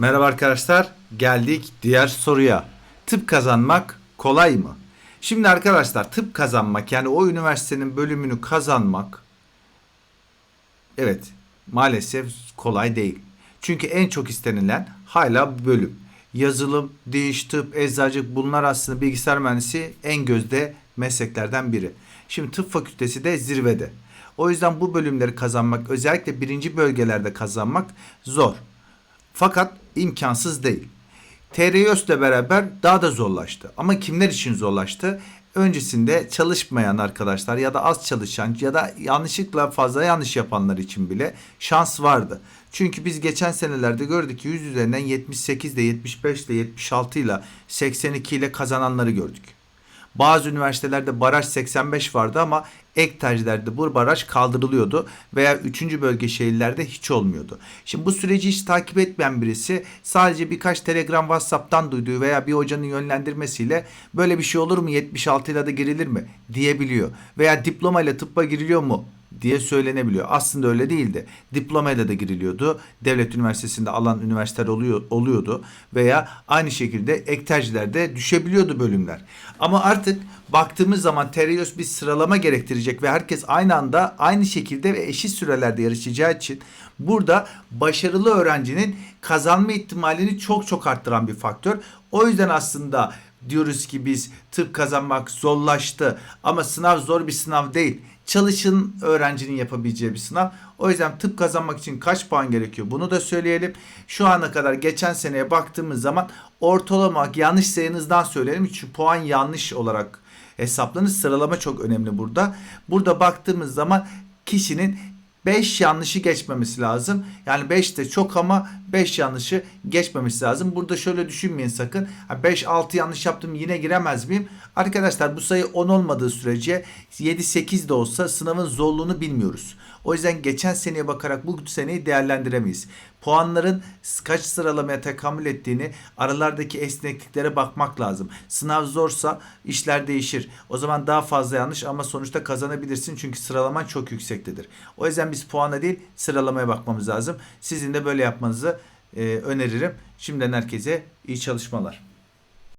Merhaba arkadaşlar. Geldik diğer soruya. Tıp kazanmak kolay mı? Şimdi arkadaşlar tıp kazanmak yani o üniversitenin bölümünü kazanmak evet maalesef kolay değil. Çünkü en çok istenilen hala bölüm. Yazılım, diş, tıp, eczacılık bunlar aslında bilgisayar mühendisi en gözde mesleklerden biri. Şimdi tıp fakültesi de zirvede. O yüzden bu bölümleri kazanmak özellikle birinci bölgelerde kazanmak zor. Fakat imkansız değil. TRYÖS ile beraber daha da zorlaştı. Ama kimler için zorlaştı? Öncesinde çalışmayan arkadaşlar ya da az çalışan ya da yanlışlıkla fazla yanlış yapanlar için bile şans vardı. Çünkü biz geçen senelerde gördük ki 100 üzerinden 78 ile 75 ile 76 ile 82 ile kazananları gördük. Bazı üniversitelerde baraj 85 vardı ama ek tercihlerde bu baraj kaldırılıyordu veya 3. bölge şehirlerde hiç olmuyordu. Şimdi bu süreci hiç takip etmeyen birisi sadece birkaç Telegram WhatsApp'tan duyduğu veya bir hocanın yönlendirmesiyle böyle bir şey olur mu 76 ile de girilir mi diyebiliyor. Veya diploma ile tıbba giriliyor mu diye söylenebiliyor. Aslında öyle değildi. Diplomayla da giriliyordu. Devlet üniversitesinde alan üniversiteler oluyor, oluyordu. Veya aynı şekilde ek tercihlerde düşebiliyordu bölümler. Ama artık baktığımız zaman TRYOS bir sıralama gerektirecek ve herkes aynı anda aynı şekilde ve eşit sürelerde yarışacağı için burada başarılı öğrencinin kazanma ihtimalini çok çok arttıran bir faktör. O yüzden aslında diyoruz ki biz tıp kazanmak zorlaştı ama sınav zor bir sınav değil. Çalışın öğrencinin yapabileceği bir sınav. O yüzden tıp kazanmak için kaç puan gerekiyor bunu da söyleyelim. Şu ana kadar geçen seneye baktığımız zaman ortalama yanlış sayınızdan söyleyelim. Çünkü puan yanlış olarak hesaplanır. Sıralama çok önemli burada. Burada baktığımız zaman kişinin 5 yanlışı geçmemesi lazım. Yani 5 de çok ama 5 yanlışı geçmemesi lazım. Burada şöyle düşünmeyin sakın. 5-6 yanlış yaptım yine giremez miyim? Arkadaşlar bu sayı 10 olmadığı sürece 7-8 de olsa sınavın zorluğunu bilmiyoruz. O yüzden geçen seneye bakarak bu seneyi değerlendiremeyiz. Puanların kaç sıralamaya tekamül ettiğini aralardaki esnekliklere bakmak lazım. Sınav zorsa işler değişir. O zaman daha fazla yanlış ama sonuçta kazanabilirsin çünkü sıralaman çok yüksektedir. O yüzden biz puana değil sıralamaya bakmamız lazım. Sizin de böyle yapmanızı e, öneririm. Şimdiden herkese iyi çalışmalar.